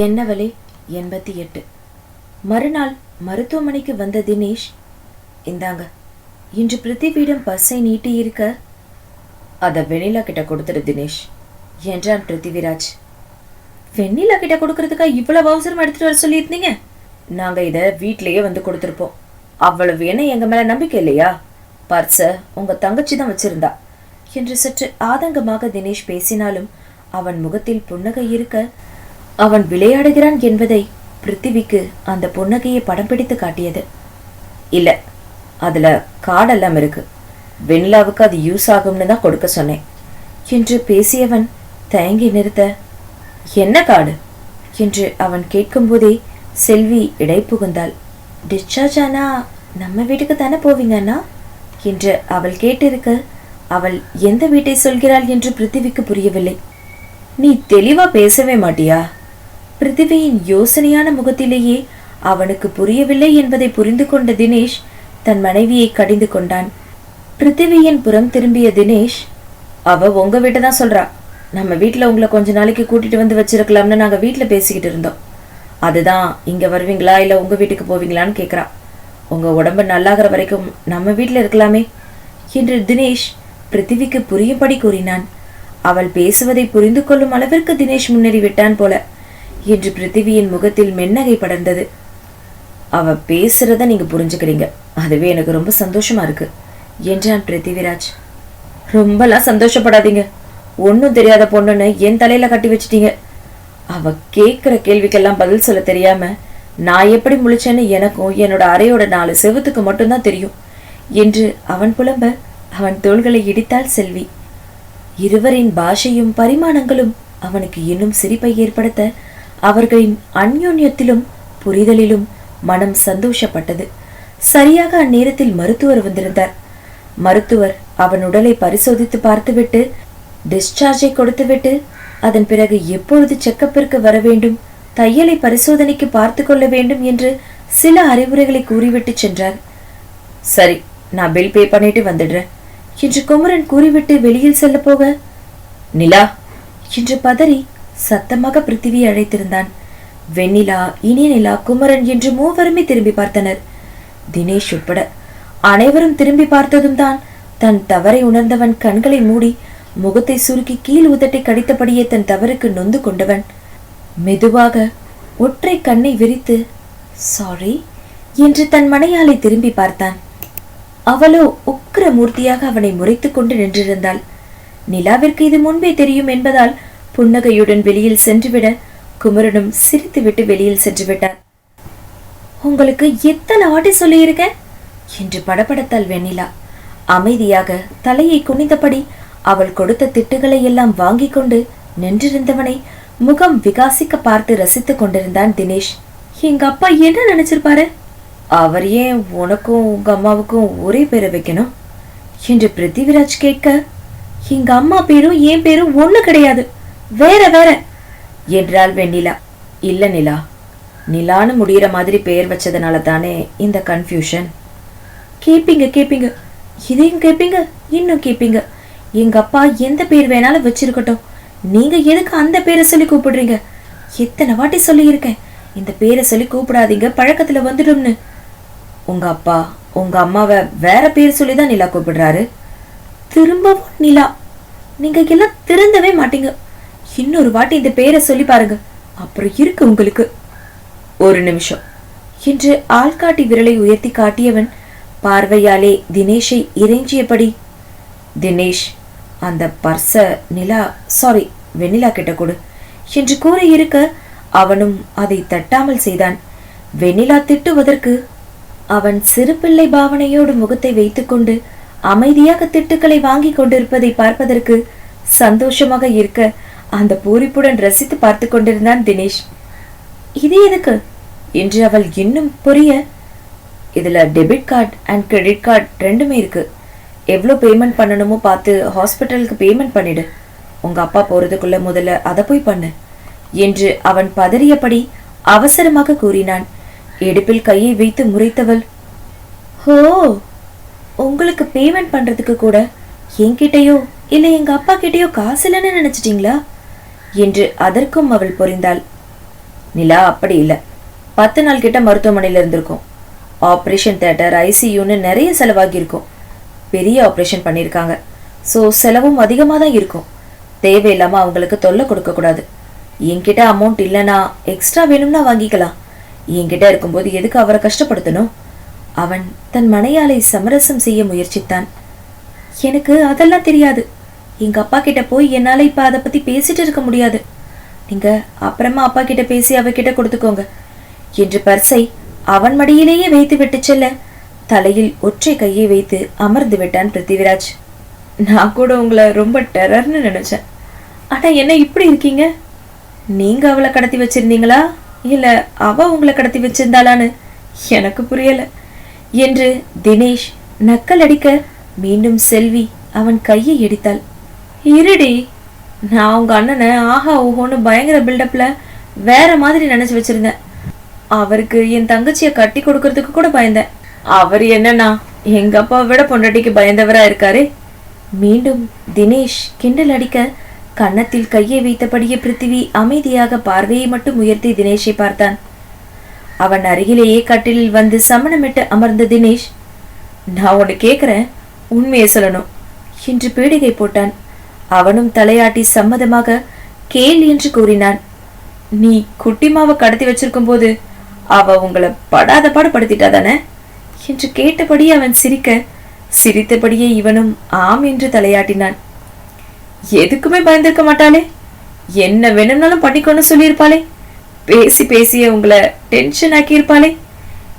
என்னவலே? எண்பத்தி எட்டு. மறுநாள் மருத்துவமனைக்கு வந்த தினேஷ் இந்தாங்க இன்று பிருத்திவியிடம் பர்ஸை நீட்டி இருக்க அதை வெண்ணிலா கிட்ட கொடுத்துரு தினேஷ் என்றான் பிருத்திவிராஜ். வெண்ணிலா கிட்ட கொடுக்கறதுக்கா இவ்வளவு அவசரம் எடுத்துட்டு வர சொல்லியிருந்தீங்க? நாங்க இத வீட்லயே வந்து கொடுத்துருப்போம். அவ்வளவு என்ன எங்க மேல நம்பிக்கை இல்லையா? பர்ச உங்க தங்கச்சி தான் வச்சிருந்தா என்று சற்று ஆதங்கமாக தினேஷ் பேசினாலும் அவன் முகத்தில் புன்னகை இருக்க அவன் விளையாடுகிறான் என்பதை பிருத்திவிக்கு அந்த புன்னகையை படம் பிடித்து காட்டியது. இல்ல அதுல காடெல்லாம் இருக்கு. வெண்ணிலாவுக்கு அது யூஸ் ஆகும்னு தான் கொடுக்க சொன்னேன். என்று பேசியவன் தயங்கி நிறுத்த என்ன காடு? என்று அவன் கேட்கும்போதே செல்வி இடை புகுந்தாள். டிஸ்சார்ஜ் ஆனா நம்ம வீட்டுக்கு தானே போவீங்க அண்ணா? என்று அவள் கேட்டிருக்க அவள் எந்த வீட்டை சொல்கிறாள் என்று பிருத்திவிக்கு புரியவில்லை. நீ தெளிவா பேசவே மாட்டியா? பிருத்திவியின் யோசனையான முகத்திலேயே அவனுக்கு புரியவில்லை என்பதை புரிந்து கொண்ட தினேஷ் தன் மனைவியை கடிந்து கொண்டான். பிருத்திவியின் புறம் திரும்பிய தினேஷ் அவ உங்க வீட்டை தான் சொல்றா. நம்ம வீட்டில் உங்களை கொஞ்ச நாளைக்கு கூட்டிட்டு வந்து வச்சிருக்கலாம்னு நாங்க வீட்டில் பேசிக்கிட்டு இருந்தோம். அதுதான் இங்க வருவீங்களா இல்ல உங்க வீட்டுக்கு போவீங்களான்னு கேட்குறா உங்க உடம்பு நல்லாகிற வரைக்கும் நம்ம வீட்டில் இருக்கலாமே என்று தினேஷ் பிருத்திவிக்கு புரியும்படி கூறினான். அவள் பேசுவதை புரிந்து கொள்ளும் அளவிற்கு தினேஷ் முன்னேறி விட்டான் போல. என்று பிருத்திவியின் முகத்தில் மென்னகை படர்ந்தது. அவ பேசுறத நீங்க புரிஞ்சுக்கிறீங்க அதுவே எனக்கு ரொம்ப சந்தோஷமா இருக்கு என்றான் பிருத்திவிராஜ். ரொம்பலாம் சந்தோஷப்படாதீங்க. ஒன்றும் தெரியாத பொண்ணுன்னு என் தலையில கட்டி வச்சிட்டீங்க. அவ கேட்குற கேள்விக்கெல்லாம் பதில் சொல்ல தெரியாம நான் எப்படி முழிச்சேன்னு எனக்கும் என்னோட அறையோட நாலு செவத்துக்கு மட்டும்தான் தெரியும் என்று அவன் புலம்ப அவன் தோள்களை இடித்தாள் செல்வி. இருவரின் பாஷையும் பரிமாணங்களும் அவனுக்கு இன்னும் சிரிப்பை ஏற்படுத்த அவர்களின் அந்யோன்யத்திலும் புரிதலிலும் மனம் சந்தோஷப்பட்டது. சரியாக அந்நேரத்தில் மருத்துவர் வந்திருந்தார். மருத்துவர் அவன் உடலை பரிசோதித்து பார்த்துவிட்டு டிஸ்சார்ஜை கொடுத்துவிட்டு அதன் பிறகு எப்பொழுது செக்கப்பிற்கு வர வேண்டும் தையலை பரிசோதனைக்கு பார்த்து கொள்ள வேண்டும் என்று சில அறிவுரைகளை கூறிவிட்டு சென்றார். சரி நான் பில் பே பண்ணிட்டு வந்துடுறேன் என்று குமரன் கூறிவிட்டு வெளியில் செல்ல போக நிலா என்று பதறி சத்தமாக பிருத்திவி அழைத்திருந்தான். வெண்ணிலா இனிய நிலா குமரன் என்று மூவருமே திரும்பி பார்த்தனர். தினேஷ் உட்பட அனைவரும் திரும்பி பார்த்ததும் தான் தன் தவறை உணர்ந்தவன் கண்களை மூடி முகத்தை சுருக்கி கீழ் உதட்டை கடித்தபடியே தன் தவறுக்கு நொந்து கொண்டவன். மெதுவாக ஒற்றை கண்ணை விரித்து சாரி என்று தன் மனையாளை திரும்பி பார்த்தான். அவளோ உக்கிர மூர்த்தியாக அவனை முறைத்துக் கொண்டு நின்றிருந்தாள். நிலாவிற்கு இது முன்பே தெரியும் என்பதால் புன்னகையுடன் வெளியில் சென்றுவிட குமரனும் சிரித்துவிட்டு வெளியில் சென்று விட்டார். உங்களுக்கு எத்தனை வாட்டி சொல்லியிருக்கேன்? என்று படபடத்தாள் வெண்ணிலா. அமைதியாக தலையை குனிந்தபடி அவள் கொடுத்த திட்டுகளை எல்லாம் வாங்கிக் கொண்டு நின்றிருந்தவனை முகம் விகாசிக்க பார்த்து ரசித்துக் கொண்டிருந்தான் தினேஷ். எங்க அப்பா என்ன நினைச்சிருப்பாரு? அவர் ஏன் உனக்கும் உங்க அம்மாவுக்கும் ஒரே பேரை வைக்கணும்? என்று பிருத்திவிராஜ் கேட்க எங்க அம்மா பேரும் என் பேரும் ஒண்ணு கிடையாது. வேற வேற. என்றாள் வெண்ணிலா. இல்ல நிலா. நிலான்னு முடியிற மாதிரி பெயர் வச்சதுனால தானே இந்த கன்ஃபியூஷன் கேப்பீங்க கேப்பீங்க. இதையும் கேப்பீங்க இன்னும் கேப்பீங்க. எங்க அப்பா எந்த பேர் வேணாலும் வச்சிருக்கட்டும். நீங்க எதுக்கு அந்த பேரை சொல்லி கூப்பிடுறீங்க? எத்தனை வாட்டி சொல்லியிருக்கேன். இந்த பேரை சொல்லி கூப்பிடாதீங்க பழக்கத்துல வந்துடும்னு. உங்க அப்பா உங்க அம்மாவை வேற பேர் சொல்லி தான் நிலா கூப்பிடுறாரு. திரும்பவும் நிலா. நீங்க எல்லாம் திருந்தவே மாட்டீங்க. இன்னொரு வாட்டி இந்த பேரை சொல்லி பாருங்க. அப்புறம் இருக்கு உங்களுக்கு. ஒரு நிமிஷம். என்று ஆள்காட்டி விரலை உயர்த்தி காட்டியவன் பார்வையாலே தினேஷை இறைஞ்சியபடி தினேஷ் அந்த பர்ஸ நிலா சாரி வெண்ணிலா கிட்ட கொடு என்று கூறியிருக்க அவனும் அதை தட்டாமல் செய்தான். வெண்ணிலா திட்டுவதற்கு அவன் சிறுபிள்ளை பாவனையோடு முகத்தை வைத்துக்கொண்டு அமைதியாக திட்டுக்களை வாங்கிக் கொண்டிருப்பதை பார்ப்பதற்கு சந்தோஷமாக இருக்க அந்த பூரிப்புடன் ரசித்து பார்த்து கொண்டிருந்தான் தினேஷ். இது எதுக்கு என்று அவள் இன்னும் புரிய. இதில் debit card and credit card ரெண்டுமே இருக்கு. எவ்வளோ பேமெண்ட் பண்ணணுமோ பார்த்து ஹாஸ்பிட்டலுக்கு பேமெண்ட் பண்ணிடு. உங்கள் அப்பா போகிறதுக்குள்ளே முதல்ல அதை போய் பண்ணு. என்று அவன் பதறியபடி அவசரமாக கூறினான். இடுப்பில் கையை வைத்து முறைத்தவள் ஹோ உங்களுக்கு பேமெண்ட் பண்ணுறதுக்கு கூட என்கிட்டயோ இல்லை எங்கள் அப்பா கிட்டேயோ காசு இல்லைன்னு நினச்சிட்டிங்களா? என்று அதற்கும் அவள் புரிந்தாள். நிலா அப்படி இல்லை. பத்து நாள் கிட்ட மருத்துவமனையில் இருந்திருக்கும். ஆப்ரேஷன் தேட்டர் ஐசியூன்னு நிறைய செலவாகி இருக்கும். பெரிய ஆப்ரேஷன் பண்ணியிருக்காங்க ஸோ செலவும் அதிகமாக தான் இருக்கும். தேவையில்லாமல் அவங்களுக்கு தொல்லை கொடுக்கக்கூடாது என்கிட்ட அமௌண்ட் இல்லைன்னா எக்ஸ்ட்ரா வேணும்னா வாங்கிக்கலாம். என்கிட்ட இருக்கும்போது எதுக்கு அவரை கஷ்டப்படுத்தணும்? அவன் தன் மனையாளை சமரசம் செய்ய முயற்சித்தான். எனக்கு அதெல்லாம் தெரியாது. எங்க அப்பா கிட்ட போய் என்னால இப்ப அதை பத்தி பேசிட்டு இருக்க முடியாது. நீங்க அப்புறமா அப்பா கிட்ட பேசி அவகிட்ட கொடுத்துக்கோங்க. என்று பர்சை அவன் மடியிலேயே வைத்து விட்டு செல்ல தலையில் ஒற்றை கையை வைத்து அமர்ந்து விட்டான் பிருத்திவிராஜ். நான் கூட உங்களை ரொம்ப டெரர்னு நினைச்சேன். ஆனா என்ன இப்படி இருக்கீங்க? நீங்க அவளை கடத்தி வச்சிருந்தீங்களா? இல்ல அவ உங்களை கடத்தி வச்சிருந்தாளான்னு எனக்கு புரியல. என்று தினேஷ் நக்கல் அடிக்க மீண்டும் செல்வி அவன் கையை எடுத்தாள் இருடி நான் உங்க அண்ணனை ஆஹா ஓஹோன்னு பயங்கர பில்டப்ல வேற மாதிரி நினைச்சு வச்சிருந்தேன். அவருக்கு என் தங்கச்சியை கட்டி கொடுக்கறதுக்கு கூட பயந்தேன். அவர் என்னன்னா எங்க அப்பாவை விட பொண்டாட்டிக்கு பயந்தவரா இருக்காரு. மீண்டும் தினேஷ் கிண்டல் அடிக்க கன்னத்தில் கையை வைத்தபடியே பிருத்திவி அமைதியாக பார்வையை மட்டும் உயர்த்தி தினேஷை பார்த்தான். அவன் அருகிலேயே கட்டிலில் வந்து சமணமிட்டு அமர்ந்த தினேஷ் நான் உன்னை கேட்குறேன் உண்மையை சொல்லணும் என்று பீடிகை போட்டான். அவனும் தலையாட்டி சம்மதமாக கேள் என்று கூறினான். நீ குட்டிமாவை கடத்தி வச்சிருக்கும் போது அவ உங்களை படாத பாடு படுத்திட்டா தானே? என்று கேட்டபடி அவன் சிரிக்க சிரித்தபடியே இவனும் ஆம் என்று தலையாட்டினான். எதுக்குமே பயந்திருக்க மாட்டாளே. என்ன வேணும்னாலும் பண்ணிக்கொண்டு சொல்லியிருப்பாளே. பேசி பேசிய உங்களை டென்ஷன் ஆக்கியிருப்பாளே.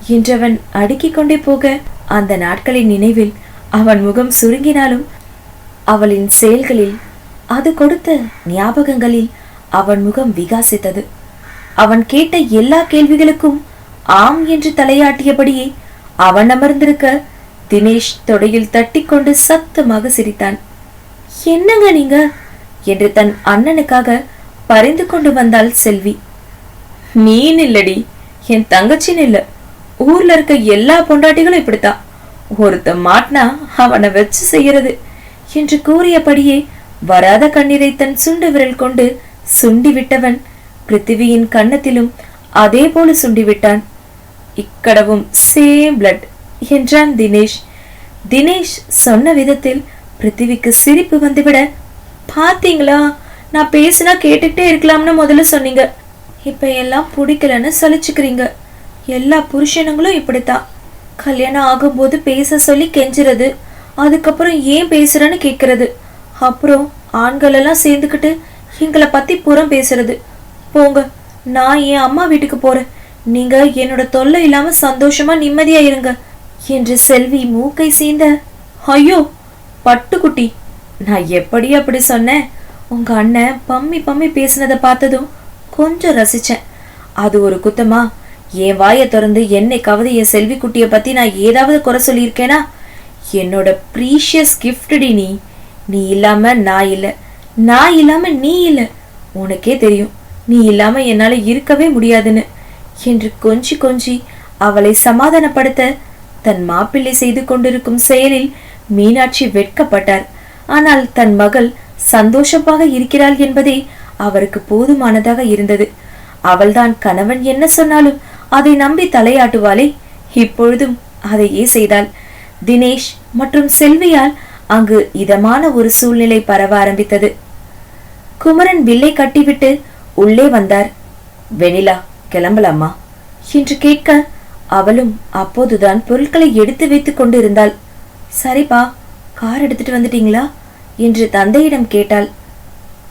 என்றவன் அடுக்கிக் கொண்டே போக அந்த நாட்களின் நினைவில் அவன் முகம் சுருங்கினாலும் அவளின் செயல்களில் அது கொடுத்த ஞாபகங்களில் அவன் முகம் விகாசித்தது. அவன் கேட்ட எல்லா கேள்விகளுக்கும் ஆம் என்று தலையாட்டியபடியே அவன் அமர்ந்திருக்க தினேஷ் தொடையில் தட்டிக்கொண்டு சத்தமாக சிரித்தான். என்னங்க நீங்க? என்று தன் அண்ணனுக்காக பறிந்து கொண்டு வந்தாள் செல்வி. நீன் இல்லடி என் தங்கச்சின்னு இல்ல. ஊர்ல இருக்க எல்லா பொண்டாட்டிகளும் இப்படித்தான். ஒருத்த மாட்டினா அவனை வச்சு செய்யறது என்று கூறியபடியே வராத கண்ணீரை தன் சுண்டு விரல் கொண்டு சுண்டி விட்டவன் பிருத்திவியின் கன்னத்திலும் அதே போல சுண்டி விட்டான் இக்கடவும் சேம் பிளட் என்றான் தினேஷ். தினேஷ் சொன்ன விதத்தில் பிருத்திவிக்கு சிரிப்பு வந்துவிட பாத்தீங்களா? நான் பேசினா கேட்டுக்கிட்டே இருக்கலாம்னு முதல்ல சொன்னீங்க. இப்ப எல்லாம் பிடிக்கலன்னு சலிச்சுக்கிறீங்க. எல்லா புருஷனுங்களும் இப்படித்தான். கல்யாணம் ஆகும்போது பேச சொல்லி கெஞ்சுறது. அதுக்கப்புறம் ஏன் பேசுறேன்னு கேக்குறது. அப்புறம் ஆண்கள் எல்லாம் சேர்ந்துக்கிட்டு எங்களை பத்தி புறம் பேசுறது. போங்க நான் என் அம்மா வீட்டுக்கு போறேன். நீங்க என்னோட தொல்லை இல்லாம சந்தோஷமா நிம்மதியா இருங்க என்று செல்வி மூக்கை சீந்த ஐயோ பட்டுக்குட்டி நான் எப்படி அப்படி சொன்னேன்? உங்க அண்ணன் பம்மி பம்மி பேசினதை பார்த்ததும் கொஞ்சம் ரசிச்சேன். அது ஒரு குத்தமா? என் வாயை திறந்து என்னை கவதைய செல்வி குட்டிய பத்தி நான் ஏதாவது குறை சொல்லியிருக்கேனா? என்னோட ப்ரீஷியஸ் கிஃப்டடி நீ. நீ இல்லாம நான் இல்ல. நான் இல்லாம நீ இல்ல. உனக்கே தெரியும். நீ இல்லாம என்னால இருக்கவே முடியாதுன்னு. என்று கொஞ்சி கொஞ்சி அவளை சமாதானப்படுத்த தன் மாப்பிள்ளை செய்து கொண்டிருக்கும் செயலில் மீனாட்சி வெட்கப்பட்டார் ஆனால் தன் மகள் சந்தோஷமாக இருக்கிறாள் என்பதே அவருக்கு போதுமானதாக இருந்தது. அவள்தான் கணவன் என்ன சொன்னாலும் அதை நம்பி தலையாட்டுவாளே. இப்பொழுதும் அதையே செய்தாள். தினேஷ் மற்றும் செல்வியால் அங்கு இதமான ஒரு சூழ்நிலை பரவ ஆரம்பித்தது. குமரன் வில்லை கட்டிவிட்டு உள்ளே வந்தார். வெனிலா கிளம்பலாமா? என்று கேட்க அவளும் அப்போதுதான் பொருட்களை எடுத்து வைத்துக் கொண்டிருந்தாள். சரிப்பா கார் எடுத்துட்டு வந்துட்டீங்களா? என்று தந்தையிடம் கேட்டாள்.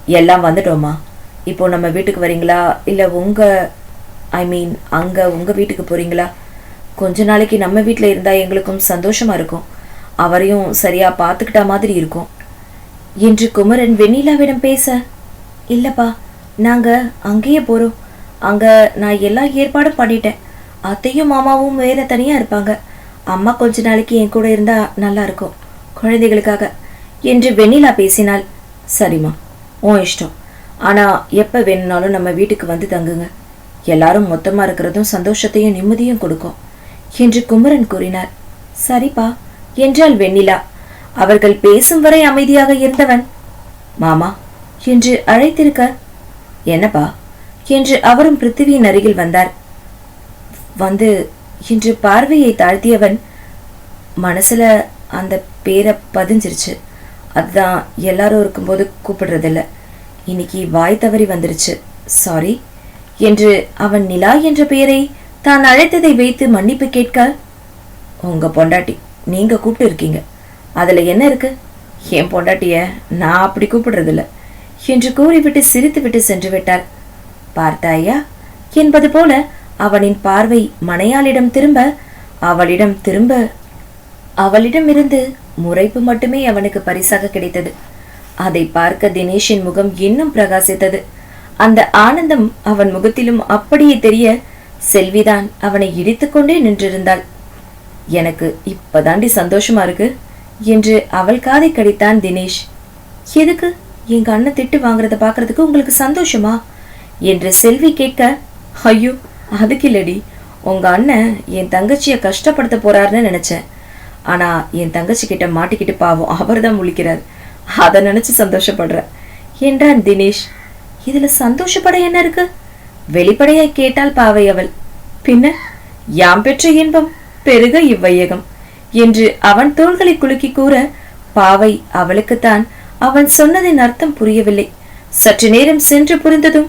எல்லாம் வந்துட்டோமா இப்போ நம்ம வீட்டுக்கு வரீங்களா? இல்ல உங்க ஐ மீன் அங்க உங்க வீட்டுக்கு போறீங்களா? கொஞ்ச நாளைக்கு நம்ம வீட்டில் இருந்தா எங்களுக்கும் சந்தோஷமா இருக்கும். அவரையும் சரியா பார்த்துக்கிட்ட மாதிரி இருக்கும். என்று குமரன் வெண்ணிலாவிடம் பேச இல்லப்பா நாங்க அங்கேயே போறோம். அங்க நான் எல்லா ஏற்பாடும் பண்ணிட்டேன். அத்தையும் மாமாவும் வேற தனியா இருப்பாங்க. அம்மா கொஞ்ச நாளைக்கு என் கூட இருந்தா நல்லா இருக்கும் குழந்தைகளுக்காக. என்று வெண்ணிலா பேசினாள். சரிம்மா உன் இஷ்டம். ஆனா எப்ப வேணும்னாலும் நம்ம வீட்டுக்கு வந்து தங்குங்க. எல்லாரும் மொத்தமா இருக்கிறதும் சந்தோஷத்தையும் நிம்மதியும் கொடுக்கும். என்று குமரன் கூறினார். சரிப்பா என்றாள் வெண்ணிலா. அவர்கள் பேசும் வரை அமைதியாக இருந்தவன். மாமா என்று அழைத்திருக்க என்னப்பா என்று அவரும் பிருத்திவியின் அருகில் வந்தார். வந்து என்று பார்வையை தாழ்த்தியவன் மனசுல அந்த பேரை பதிஞ்சிருச்சு. அதுதான் எல்லாரும் இருக்கும்போது கூப்பிடுறதில்ல. இன்னைக்கு வாய் தவறி வந்துருச்சு. சாரி என்று அவன் நிலா என்ற பெயரை தான் அழைத்ததை வைத்து மன்னிப்பு கேட்க உங்க பொண்டாட்டி நீங்க கூப்பிட்டு இருக்கீங்க. அதுல என்ன இருக்கு? என் பொண்டாட்டிய நான் அப்படி கூப்பிடுறதில்ல என்று கூறிவிட்டு சிரித்துவிட்டு சென்று விட்டாள் பார்த்தாயா? என்பது போல அவனின் பார்வை மனையாளிடம் திரும்ப அவளிடம் திரும்ப அவளிடமிருந்து முறைப்பு மட்டுமே அவனுக்கு பரிசாக கிடைத்தது. அதை பார்க்க தினேஷின் முகம் இன்னும் பிரகாசித்தது. அந்த ஆனந்தம் அவன் முகத்திலும் அப்படியே தெரிய செல்விதான் அவனை இடித்துக்கொண்டே நின்றிருந்தாள். எனக்கு இப்பதாண்டி சந்தோஷமா இருக்கு? என்று அவள் காதை கடித்தான் தினேஷ். எதுக்கு? எங்க அண்ணன் திட்டு வாங்குறத பாக்குறதுக்கு உங்களுக்கு சந்தோஷமா? என்று செல்வி கேட்க ஐயோ அதுக்கு இல்லடி. உங்க அண்ணன் என் தங்கச்சிய கஷ்டப்படுத்த போறாருன்னு நினைச்சேன். ஆனா என் தங்கச்சி கிட்ட மாட்டிக்கிட்டு பாவம் அவர் தான் முழிக்கிறார். அதை நினைச்சு சந்தோஷப்படுற. என்றான் தினேஷ். இதுல சந்தோஷப்பட என்ன இருக்கு? வெளிப்படையாய் கேட்டால் பாவை அவள். பின்ன யாம் பெற்ற இன்பம் பெருக இவ்வையகம் என்று அவன் தோள்களை குலுக்கி கூற பாவை அவளுக்குத்தான் அவன் சொன்னதின் அர்த்தம் புரியவில்லை. சற்று நேரம் சென்று புரிந்ததும்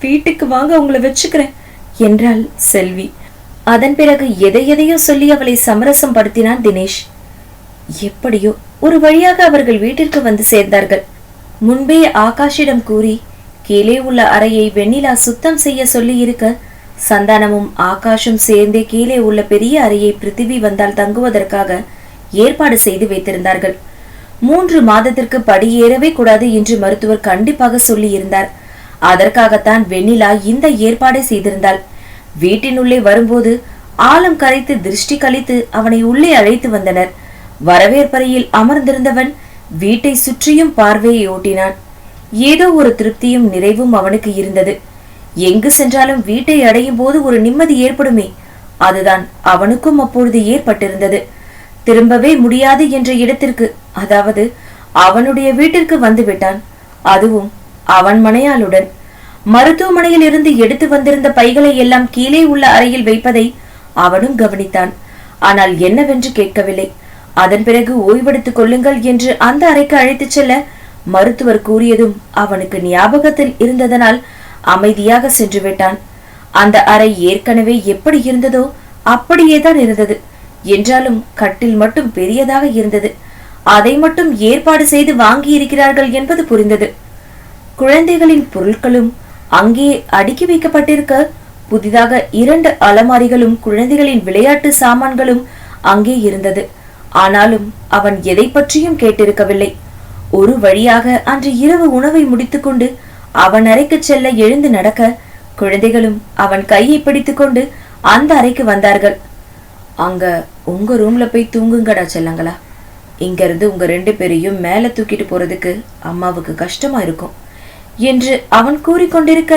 வீட்டுக்கு வாங்க உங்களை வச்சுக்கிறேன் என்றாள் செல்வி. அதன் பிறகு எதை எதையோ சொல்லி அவளை சமரசம் படுத்தினான் தினேஷ். எப்படியோ ஒரு வழியாக அவர்கள் வீட்டிற்கு வந்து சேர்ந்தார்கள். முன்பே ஆகாஷிடம் கூறி கீழே உள்ள அறையை வெண்ணிலா சுத்தம் செய்ய சொல்லி இருக்க சந்தானமும் ஆகாஷும் சேர்ந்தே கீழே உள்ள பெரிய அறையை பிருத்திவி வந்தால் தங்குவதற்காக ஏற்பாடு செய்து வைத்திருந்தார்கள். மூன்று மாதத்திற்கு படியேறவே கூடாது என்று மருத்துவர் கண்டிப்பாக சொல்லியிருந்தார். அதற்காகத்தான் வெண்ணிலா இந்த ஏற்பாடை செய்திருந்தாள். வீட்டினுள்ளே வரும்போது ஆழம் கரைத்து திருஷ்டி கழித்து அவனை உள்ளே அழைத்து வந்தனர். வரவேற்பறையில் அமர்ந்திருந்தவன் வீட்டை சுற்றியும் பார்வையை ஓட்டினான். ஏதோ ஒரு திருப்தியும் நிறைவும் அவனுக்கு இருந்தது. எங்கு சென்றாலும் வீட்டை அடையும் போது ஒரு நிம்மதி ஏற்படுமே. அதுதான் அவனுக்கும் அப்பொழுது ஏற்பட்டிருந்தது. திரும்பவே முடியாது என்ற இடத்திற்கு அதாவது அவனுடைய வீட்டிற்கு வந்துவிட்டான். அதுவும் அவன் மனையாளுடன். மருத்துவமனையில் இருந்து எடுத்து வந்திருந்த பைகளை எல்லாம் கீழே உள்ள அறையில் வைப்பதை அவனும் கவனித்தான். ஆனால் என்னவென்று கேட்கவில்லை. அதன் பிறகு ஓய்வெடுத்துக் கொள்ளுங்கள் என்று அந்த அறைக்கு அழைத்துச் செல்ல மருத்துவர் கூறியதும் அவனுக்கு ஞாபகத்தில் இருந்ததனால் அமைதியாக சென்று விட்டான். அந்த அறை ஏற்கனவே எப்படி இருந்ததோ அப்படியேதான் இருந்தது. என்றாலும் கட்டில் மட்டும் பெரியதாக இருந்தது. அதை மட்டும் ஏற்பாடு செய்து வாங்கி இருக்கிறார்கள் என்பது புரிந்தது. குழந்தைகளின் பொருட்களும் அங்கே அடுக்கி வைக்கப்பட்டிருக்க புதிதாக இரண்டு அலமாரிகளும் குழந்தைகளின் விளையாட்டு சாமான்களும் அங்கே இருந்தது. ஆனாலும் அவன் எதை பற்றியும் கேட்டிருக்கவில்லை. ஒரு வழியாக அன்று இரவு உணவை முடித்துக்கொண்டு அவன் அறைக்கு செல்ல எழுந்து நடக்க குழந்தைகளும் அவன் கையை பிடித்துக்கொண்டு அந்த அறைக்கு வந்தார்கள். அங்க உங்க ரூம்ல போய் தூங்குங்கடா செல்லங்களா. இங்க இருந்து உங்க ரெண்டு பேரையும் மேல தூக்கிட்டு போறதுக்கு அம்மாவுக்கு கஷ்டமா இருக்கும் என்று அவன் கூறிக்கொண்டிருக்க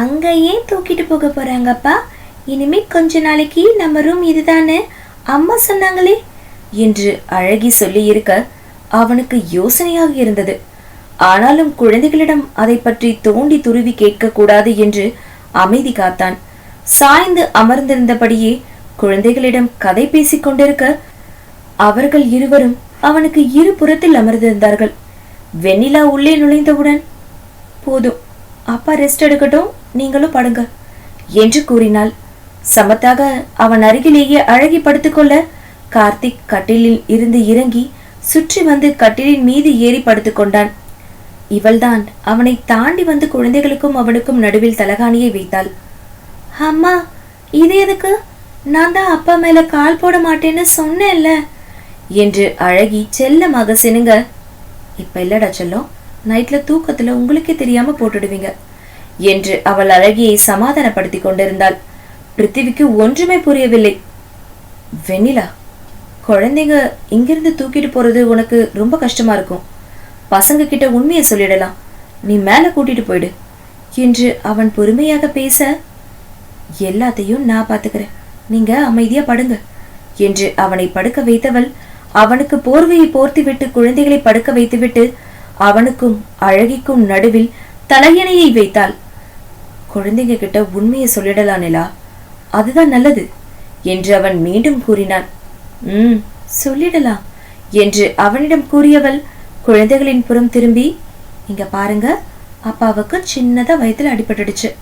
அங்க ஏன் தூக்கிட்டு போக போறாங்கப்பா. இனிமே கொஞ்ச நாளைக்கு நம்ம ரூம் இதுதானே அம்மா சொன்னாங்களே என்று அழகி சொல்லி இருக்க அவனுக்கு யோசனையாக இருந்தது. ஆனாலும் குழந்தைகளிடம் அதை பற்றி தோண்டி துருவி கேட்க கூடாது என்று அமைதி காத்தான். சாய்ந்து அமர்ந்திருந்தபடியே குழந்தைகளிடம் கதை பேசிக் கொண்டிருக்க அவர்கள் இருவரும் அவனுக்கு இரு புறத்தில் அமர்ந்திருந்தார்கள். வெண்ணிலா உள்ளே நுழைந்தவுடன் போதும் அப்பா ரெஸ்ட் எடுக்கட்டும் நீங்களும் படுங்க என்று கூறினாள். சமத்தாக அவன் அருகிலேயே அழகி படுத்துக்கொள்ள கார்த்திக் கட்டிலில் இருந்து இறங்கி சுற்றி வந்து கட்டிலின் மீது ஏறி படுத்துக்கொண்டான் இவள்தான் அவனை தாண்டி வந்து குழந்தைகளுக்கும் அவனுக்கும் நடுவில் தலகாணியை வைத்தாள். அம்மா இது எதுக்கு? நான் தான் அப்பா மேல கால் போட மாட்டேன்னு சொன்னேன்ல என்று அழகி செல்லமாக சினுங்க. இப்ப இல்லடா செல்லம் நைட்ல தூக்கத்துல உங்களுக்கே தெரியாம போட்டுடுவீங்க என்று அவள் அழகியை சமாதானப்படுத்தி கொண்டிருந்தாள். பிருத்திவிக்கு ஒன்றுமே புரியவில்லை. வெண்ணிலா குழந்தைங்க இங்கிருந்து தூக்கிட்டு போறது உனக்கு ரொம்ப கஷ்டமா இருக்கும். பசங்க கிட்ட உண்மையை சொல்லிடலாம். நீ மேல கூட்டிட்டு போயிடு. என்று அவன் பொறுமையாக பேச எல்லாத்தையும் நான் பாத்துக்கிறேன். நீங்க அமைதியா படுங்க. என்று அவனை படுக்க வைத்தவள் அவனுக்கு போர்வையை போர்த்திவிட்டு குழந்தைகளை படுக்க வைத்துவிட்டு அவனுக்கும் அழகிக்கும் நடுவில் தலையணையை வைத்தாள். குழந்தைங்க கிட்ட உண்மையை சொல்லிடலாம் நிலா. அதுதான் நல்லது. என்று அவன் மீண்டும் கூறினான். ம். சொல்லிடலாம் என்று அவனிடம் கூறியவள் குழந்தைகளின் புறம் திரும்பி இங்க பாருங்க அப்பாவுக்கு சின்னதா வயித்துல அடிபட்டுடுச்சு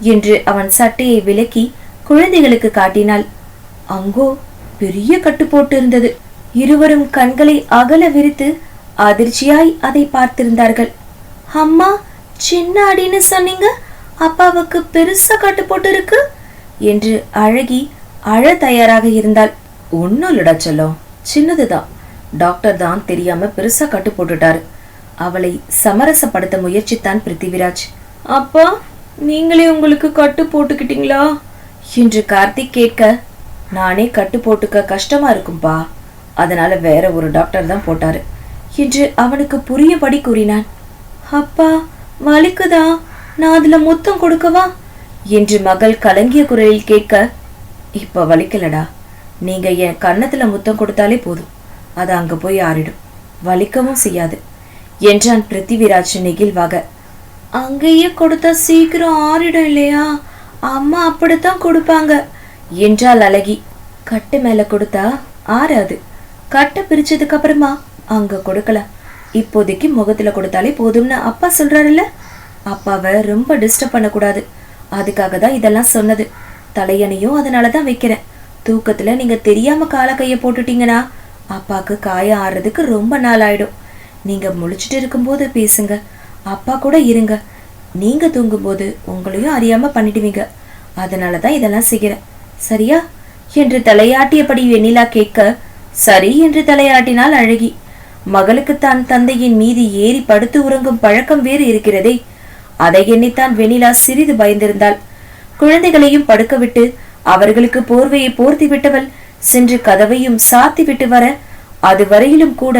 என்று அவன் சட்டையை விலக்கி குழந்தைகளுக்கு காட்டினாள். அங்கோ பெரிய கட்டு போட்டு இருந்தது. இருவரும் கண்களை அகல விரித்து அதிர்ச்சியாய் அதை பார்த்திருந்தார்கள். அம்மா சின்ன அடின்னு சொன்னீங்க? அப்பாவுக்கு பெருசா கட்டு போட்டு இருக்கு? என்று அழகி அழ தயாராக இருந்தாள். ஒன்றும் இல்லடா செல்லம். சின்னதுதான். டாக்டர் தான் தெரியாம பெருசா கட்டு போட்டுட்டாரு. அவளை சமரசப்படுத்த முயற்சித்தான் பிருத்திவிராஜ். அப்பா நீங்களே உங்களுக்கு கட்டு போட்டுக்கிட்டீங்களா? என்று கார்த்திக் கேட்க நானே கட்டு போட்டுக்க கஷ்டமா இருக்கும்பா. அதனால வேற ஒரு டாக்டர் தான் போட்டாரு. என்று அவனுக்கு புரியபடி கூறினான். அப்பா வலிக்குதா? நான் அதுல முத்தம் கொடுக்கவா? என்று மகள் கலங்கிய குரலில் கேட்க இப்ப வலிக்கலடா. நீங்க என் கன்னத்துல முத்தம் கொடுத்தாலே போதும். அது அங்க போய் ஆறிடும். வலிக்கவும் செய்யாது. என்றான் பிருத்திவிராஜ் நெகிழ்வாக. அங்கேயே கொடுத்தா சீக்கிரம் ஆறிடும் இல்லையா? அம்மா அப்படித்தான் கொடுப்பாங்க. என்றால் அழகி. கட்டு மேல கொடுத்தா ஆறாது. கட்டை பிரிச்சதுக்கு அப்புறமா அங்க கொடுக்கலாம். இப்போதைக்கு முகத்துல கொடுத்தாலே போதும்னு அப்பா சொல்றாருல்ல? அப்பாவை ரொம்ப டிஸ்டர்ப் பண்ணக்கூடாது. அதுக்காக தான் இதெல்லாம் சொன்னது. தலையணையும் அதனால தான் வைக்கிறேன். தூக்கத்துல நீங்க தெரியாம கால கையை போட்டுட்டீங்கன்னா அப்பாவுக்கு காயம் ஆறுறதுக்கு ரொம்ப நாள் ஆயிடும் நீங்க முழிச்சிட்டு இருக்கும்போது பேசுங்க. அப்பா கூட இருங்க. நீங்க தூங்கும்போது உங்களையும் அறியாமல் பண்ணிடுவீங்க. அதனால தான் இதெல்லாம் செய்கிறேன் சரியா? என்று தலையாட்டியபடி வெண்ணிலா கேட்க சரி என்று தலையாட்டினால் அழகி மகளுக்கு தான் தந்தையின் மீது ஏறி படுத்து உறங்கும் பழக்கம் வேறு இருக்கிறதே. அதை எண்ணித்தான் வெண்ணிலா சிறிது பயந்திருந்தாள். குழந்தைகளையும் படுக்க விட்டு அவர்களுக்கு போர்வையை போர்த்தி விட்டவள் சென்று கதவையும் சாத்தி விட்டு வர அதுவரையிலும் கூட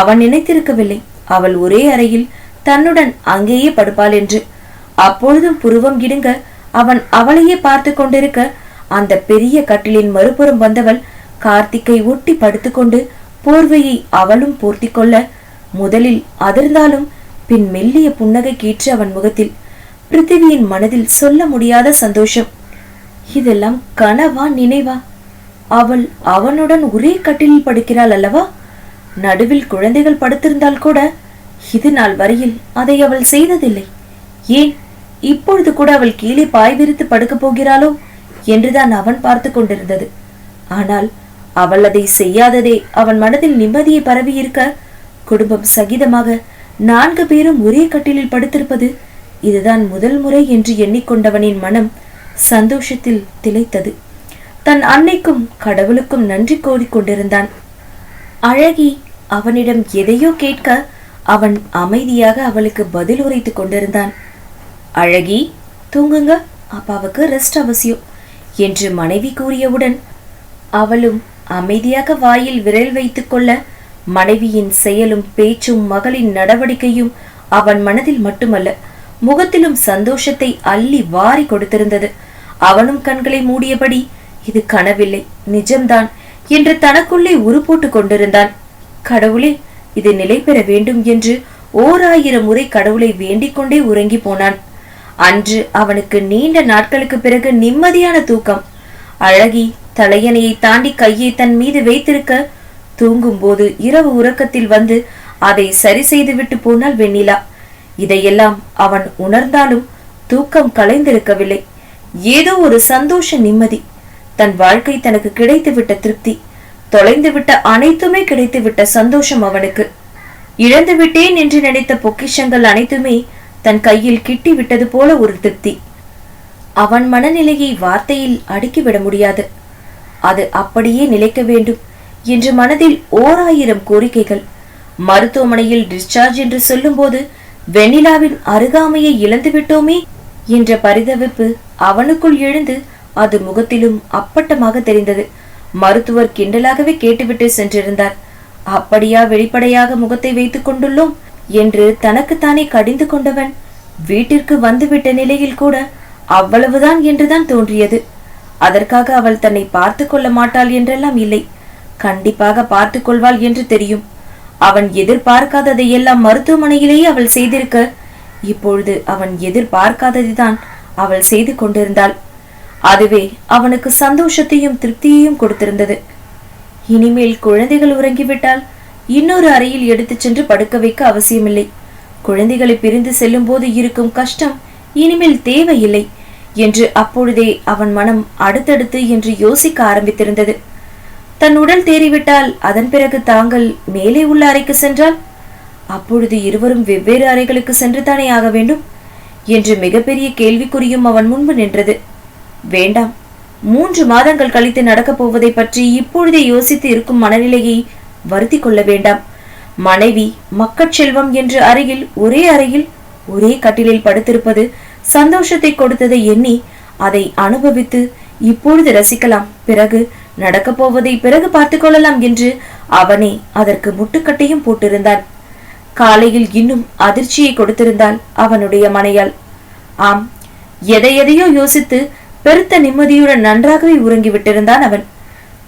அவன் நினைத்திருக்கவில்லை. அவள் ஒரே அறையில் தன்னுடன் அங்கேயே படுப்பாள் என்று. அப்பொழுதும் புருவம் இடுங்க அவன் அவளையே பார்த்து கொண்டிருக்க அந்த பெரிய கட்டிலின் மறுபுறம் வந்தவள் கார்த்திக்கை ஒட்டி படுத்துக்கொண்டு போர்வையை அவளும் போர்த்தி கொள்ள முதலில் அதிர்ந்தாலும் பின் மெல்லிய புன்னகை கீற்று அவன் முகத்தில் பிருத்திவியின் மனதில் சொல்ல முடியாத சந்தோஷம். இதெல்லாம் கனவா நினைவா? அவள் அவனுடன் ஒரே கட்டிலில் படுக்கிறாள் அல்லவா? நடுவில் குழந்தைகள் படுத்திருந்தால் கூட இது நாள் வரையில் அதை அவள் செய்ததில்லை. ஏன்? இப்பொழுது கூட அவள் கீழே பாய் விரித்து படுக்கப் போகிறாளோ என்றுதான் அவன் பார்த்து கொண்டிருந்தது. ஆனால் அவள் அதை செய்யாததே அவன் மனதில் நிம்மதியை பரவி இருக்க குடும்பம் சகிதமாக நான்கு பேரும் ஒரே கட்டிலில் படுத்திருப்பது இதுதான் முதல் முறை என்று எண்ணிக்கொண்டவனின் மனம் சந்தோஷத்தில் திளைத்தது. தன் அன்னைக்கும் கடவுளுக்கும் நன்றி கோரிக் கொண்டிருந்தான். அழகி அவனிடம் எதையோ கேட்க அவன் அமைதியாக அவளுக்கு பதில் உரைத்துக் கொண்டிருந்தான். அழகி தூங்குங்க. அப்பாவுக்கு ரெஸ்ட் அவசியம் என்று மனைவி கூறியவுடன் அவளும் அமைதியாக வாயில் விரல் வைத்துக் கொள்ள மனைவியின் செயலும் பேச்சும் மகளின் நடவடிக்கையும் அவன் மனதில் மட்டுமல்ல முகத்திலும் சந்தோஷத்தை அள்ளி வாரி கொடுத்திருந்தது. அவனும் கண்களை மூடியபடி இது கனவில்லை நிஜம்தான் என்று தனக்குள்ளே உருப்போட்டுக் கொண்டிருந்தான். கடவுளே இது நிலை பெற வேண்டும் என்று ஓர் ஆயிரம் முறை கடவுளை வேண்டிக் கொண்டே உறங்கி போனான். அன்று அவனுக்கு நீண்ட நாட்களுக்கு பிறகு நிம்மதியான தூக்கம். அழகி தலையணையை தாண்டி கையை தன் மீது வைத்திருக்க தூங்கும்போது இரவு உறக்கத்தில் வந்து அதை சரி செய்துவிட்டு போனாள் வெண்ணிலா. இதையெல்லாம் அவன் உணர்ந்தாலும் தூக்கம் கலைந்திருக்கவில்லை. ஏதோ ஒரு சந்தோஷ நிம்மதி. தன் வாழ்க்கை தனக்கு கிடைத்துவிட்ட திருப்தி தொலைந்துவிட்ட அனைத்துமே கிடைத்துவிட்ட சந்தோஷம் அவனுக்கு. இழந்து விட்டேன் என்று நினைத்த பொக்கிஷங்கள் அனைத்துமே தன் கையில் கிட்டி விட்டது போல ஒரு திருப்தி. அவன் மனநிலையை வார்த்தையில் அடுக்கிவிட முடியாது. அது அப்படியே நிலைக்க வேண்டும் என்று மனதில் ஓர் ஆயிரம் கோரிக்கைகள். மருத்துவமனையில் டிஸ்சார்ஜ் என்று சொல்லும்போது வெண்ணிலாவின் அருகாமையை இழந்து விட்டோமே என்ற பரிதவிப்பு அவனுக்குள் எழுந்து அது முகத்திலும் அப்பட்டமாக தெரிந்தது. மருத்துவர் கிண்டலாகவே கேட்டுவிட்டு சென்றிருந்தார். அப்படியா வெளிப்படையாக முகத்தை வைத்துக் கொண்டுள்ளோம்? என்று தனக்குத்தானே கடிந்து கொண்டவன் வீட்டிற்கு வந்துவிட்ட நிலையில் கூட அவ்வளவுதான் என்றுதான் தோன்றியது. அதற்காக அவள் தன்னை பார்த்து கொள்ள மாட்டாள் என்றெல்லாம் இல்லை. கண்டிப்பாக பார்த்து கொள்வாள் என்று தெரியும். அவன் எதிர்பார்க்காததையெல்லாம் மருத்துவமனையிலேயே அவள் செய்திருக்க இப்பொழுது அவன் எதிர்பார்க்காததுதான் அவள் செய்து கொண்டிருந்தாள். அதுவே அவனுக்கு சந்தோஷத்தையும் திருப்தியையும் கொடுத்திருந்தது. இனிமேல் குழந்தைகள் உறங்கிவிட்டால் இன்னொரு அறையில் எடுத்துச் சென்று படுக்க வைக்க அவசியமில்லை. குழந்தைகளை பிரிந்து செல்லும் போது இருக்கும் கஷ்டம் இனிமேல் தேவையில்லை என்று அப்பொழுதே அவன் மனம் அடுத்தடுத்து என்று யோசிக்க ஆரம்பித்திருந்தது. தன் உடல் தேறிவிட்டால் அதன் பிறகு தாங்கள் மேலே உள்ள அறைக்கு சென்றால் அப்பொழுது இருவரும் வெவ்வேறு அறைகளுக்கு சென்று தானே ஆக வேண்டும்? என்று மிகப்பெரிய கேள்விக்குறியும் அவன் முன்பு நின்றது. வேண்டாம் மூன்று மாதங்கள் கழித்து நடக்கப் போவதை பற்றி இப்பொழுதே யோசித்து இருக்கும் மனநிலையை வருத்தி கொள்ள வேண்டாம். மனைவி மக்கட்செல்வம் என்ற அறையில் ஒரே அறையில் ஒரே கட்டிலில் படுத்திருப்பது சந்தோஷத்தை கொடுத்ததை எண்ணி அதை அனுபவித்து இப்பொழுது ரசிக்கலாம். பிறகு நடக்கப் போவதை பிறகு பார்த்து கொள்ளலாம் என்று அவனே அதற்கு முட்டுக்கட்டையும் போட்டிருந்தான். காலையில் இன்னும் அதிர்ச்சியை கொடுத்திருந்தாள் அவனுடைய மனையால் ஆம் எதை எதையோ யோசித்து பெருத்த நிம்மதியுடன் நன்றாகவே உறங்கி விட்டிருந்தான் அவன்.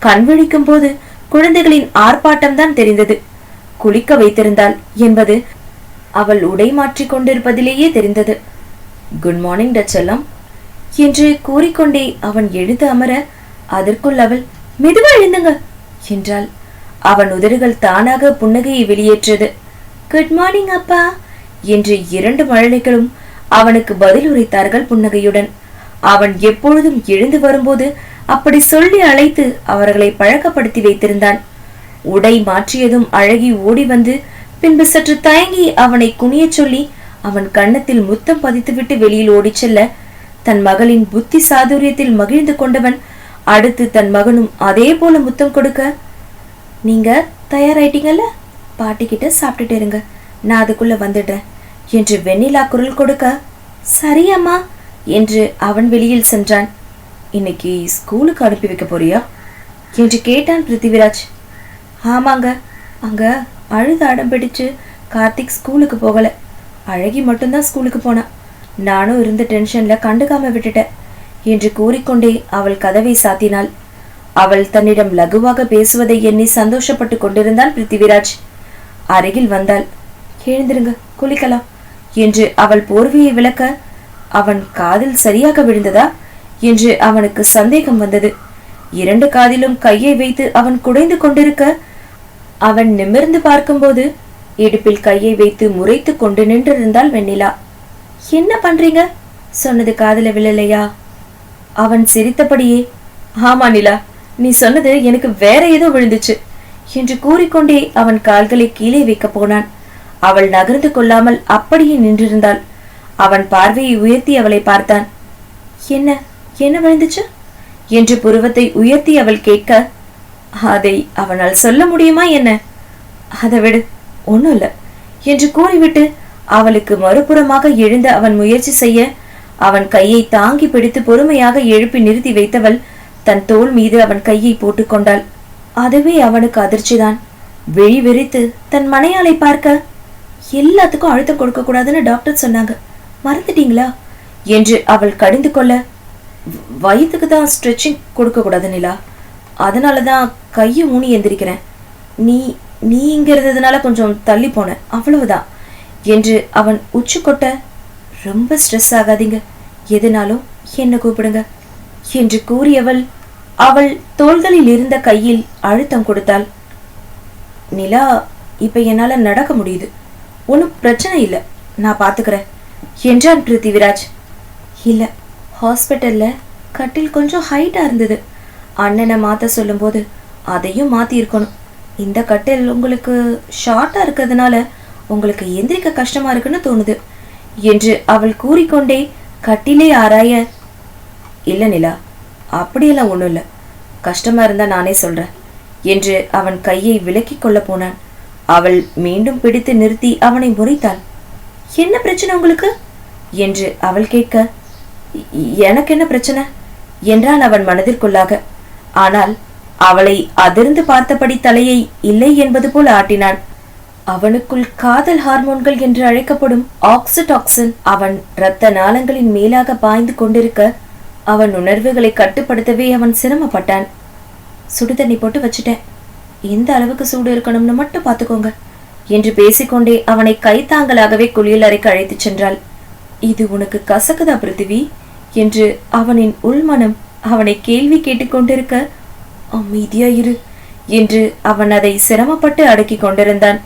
கண் விழிக்கும் போது குழந்தைகளின் ஆர்ப்பாட்டம்தான் தெரிந்தது. குளிக்க வைத்திருந்தாள் என்பது அவள் உடை மாற்றிக் கொண்டிருப்பதிலேயே தெரிந்தது. குட் மார்னிங் டச்செல்லாம் என்று கூறிக்கொண்டே அவன் எழுந்து அமர அதற்குள் அவள் மெதுவா எழுந்துங்க என்றாள். அவன் உதடுகள் தானாக புன்னகையை வெளியேற்றது குட் மார்னிங் அப்பா. என்று இரண்டு மழலைகளும் அவனுக்கு பதில் உரைத்தார்கள் புன்னகையுடன். அவன் எப்பொழுதும் எழுந்து வரும்போது அப்படி சொல்லி அழைத்து அவர்களை பழக்கப்படுத்தி வைத்திருந்தான். உடை மாற்றியதும் அழகி ஓடி வந்து பின்பு சற்று தயங்கி அவனை குனியச் சொல்லி அவன் கன்னத்தில் முத்தம் பதித்துவிட்டு வெளியில் ஓடிச் செல்ல தன் மகளின் புத்தி சாதுரியத்தில் மகிழ்ந்து கொண்டவன் அடுத்து தன் மகனும் அதே போல முத்தம் கொடுக்க நீங்க தயாராயிட்டீங்கல்ல? பாட்டிக்கிட்ட சாப்பிட்டுட்டு இருங்க. நான் அதுக்குள்ளே வந்துடுறேன். என்று வெண்ணிலா குரல் கொடுக்க சரியம்மா என்று அவன் வெளியில் சென்றான். இன்னைக்கு ஸ்கூலுக்கு அனுப்பி வைக்க போறியா? என்று கேட்டான் பிருத்திவிராஜ். ஆமாங்க. அங்க அழுது அடம் பிடிச்சு கார்த்திக் ஸ்கூலுக்கு போகல. அழகி மட்டும்தான் ஸ்கூலுக்கு போனான் நானும் இருந்த டென்ஷன்ல கண்டுக்காம விட்டுட்டேன் என்று கூறிக்கொண்டே அவள் கதவை சாத்தினாள். அவள் தன்னிடம் லகுவாக பேசுவதை எண்ணி சந்தோஷப்பட்டு கொண்டிருந்தான் பிருத்திவிராஜ். அருகில் வந்தாள். எழுந்திருங்க குளிக்கலாம் என்று அவள் போர்வையை விளக்க அவன் காதில் சரியாக விழுந்ததா? என்று அவனுக்கு சந்தேகம் வந்தது. இரண்டு காதிலும் கையை வைத்து அவன் குடைந்து கொண்டிருக்க அவன் நிமிர்ந்து பார்க்கும்போது இடுப்பில் கையை வைத்து முறைத்து கொண்டு நின்றிருந்தாள் வெண்ணிலா. என்ன பண்றீங்க? சொன்னது காதுல விழலையா? அவன் சிரித்தபடியே ஆமா நிலா நீ சொன்னது எனக்கு வேற ஏதோ விழுந்துச்சு. என்று கூறிக்கொண்டே அவன் கால்களை கீழே வைக்கப் போனான். அவள் நகர்ந்து கொள்ளாமல் அப்படியே நின்றிருந்தாள். அவன் பார்வையை உயர்த்தி அவளை பார்த்தான். என்ன என்ன விழுந்துச்சு? என்று புருவத்தை உயர்த்தி அவள் கேட்க அதை அவனால் சொல்ல முடியுமா என்ன? அதை விடு ஒண்ணும் இல்ல என்று கூறிவிட்டு அவளுக்கு மறுபுறமாக எழுந்த அவன் முயற்சி செய்ய அவன் கையை தாங்கி பிடித்து பொறுமையாக எழுப்பி நிறுத்தி வைத்தவள் தன் தோள் மீது அவன் கையை போட்டுக்கொண்டாள் அதுவே அவனுக்கு அதிர்ச்சிதான். விழி வெறித்து தன் மனையாளை பார்க்க எல்லாத்துக்கும் அழுத்தம் கொடுக்க கூடாதுன்னு டாக்டர் சொன்னாங்க. மறந்துட்டீங்களா? என்று அவள் கடிந்து கொள்ள வயிற்றுக்கு தான் ஸ்ட்ரெச்சிங் கொடுக்க கூடாது நிலா. அதனால தான் கையை ஊனி எந்திரிக்கிறேன். நீ நீ இங்க இருந்ததுனால கொஞ்சம் தள்ளி போனேன் அவ்வளவுதான். என்று அவன் உச்சி கொட்ட ரொம்ப ஸ்ட்ரெஸ் ஆகாதீங்க. எதுனாலும் என்ன கூப்பிடுங்க. என்று கூறியவள் அவள் தோள்களில் இருந்த கையில் அழுத்தம் கொடுத்தாள். நிலா இப்ப என்னால நடக்க முடியுது. ஒன்றும் பிரச்சனை இல்லை. நான் பாத்துக்கிறேன். என்றான் பிருத்திவிராஜ். இல்ல ஹாஸ்பிட்டல்ல கட்டில் கொஞ்சம் ஹைட்டா இருந்தது. அண்ணனை மாத்த சொல்லும்போது அதையும் மாத்தி இருக்கணும் இந்த கட்டில் உங்களுக்கு ஷார்ட்டா இருக்கிறதுனால உங்களுக்கு எந்திரிக்க கஷ்டமா இருக்குன்னு தோணுது என்று அவள் கூறிக்கொண்டே கட்டிலே ஆராய இல்ல நிலா அப்படியெல்லாம் ஒண்ணும் இல்லை. கஷ்டமா இருந்தா நானே சொல்றேன் என்று அவன் கையை விலக்கிக் கொள்ள போனான். அவள் மீண்டும் பிடித்து நிறுத்தி அவனை முறைத்தாள். என்ன பிரச்சனை உங்களுக்கு? என்று அவள் கேட்க எனக்கு என்ன பிரச்சனை? என்றான் அவன் மனதிற்குள்ளாக. ஆனால் அவளை அதிர்ந்து பார்த்தபடி தலையை இல்லை என்பது போல் ஆட்டினான். அவனுக்குள் காதல் ஹார்மோன்கள் என்று அழைக்கப்படும் ஆக்சிடாக்சின் அவன் இரத்த நாளங்களின் மேலாக பாய்ந்து கொண்டிருக்க அவன் உணர்வுகளை கட்டுப்படுத்தவே அவன் சிரமப்பட்டான். சுடு தண்ணி போட்டு வச்சுட்டேன். எந்த அளவுக்கு சூடு இருக்கணும்னு மட்டும் பார்த்துக்கோங்க என்று பேசிக்கொண்டே அவனை கைத்தாங்கலாகவே குளியல் அறைக்கு அழைத்துச் சென்றாள். இது உனக்கு கசக்குதா பிருத்திவி? என்று அவனின் உள்மனம் அவனை கேள்வி கேட்டுக்கொண்டிருக்க அமைதியா இரு என்று அவன் அதை சிரமப்பட்டு அடக்கிக் கொண்டிருந்தான்.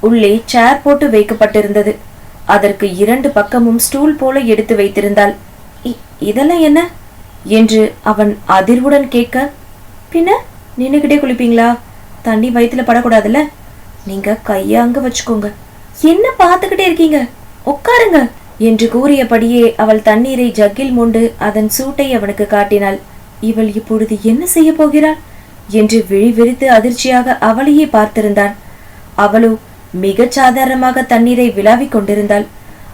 உள்ளே சேர் போட்டு வைக்கப்பட்டிருந்தது. அதற்கு இரண்டு பக்கமும் ஸ்டூல் போல எடுத்து வைத்திருந்தாள். இதெல்லாம் என்ன? என்று அவன் அதிர்வுடன் கேட்க பின்ன நின்னுக்கிட்டே குளிப்பீங்களா? தண்ணி வயித்துல படக்கூடாதுல்ல? நீங்க கையாங்க வச்சுக்கோங்க. என்ன பார்த்துக்கிட்டே இருக்கீங்க? உட்காருங்க என்று கூறியபடியே அவள் தண்ணீரை ஜக்கில் மூண்டு அதன் சூட்டை அவனுக்கு காட்டினாள். இவள் இப்பொழுது என்ன செய்ய போகிறாள்? என்று விழி விரித்து அதிர்ச்சியாக அவளையே பார்த்திருந்தான். அவளோ மிகச் சாதாரணமாக தண்ணீரை விழாவிக் கொண்டிருந்தாள்.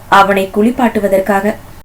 அவனை குளிப்பாட்டுவதற்காக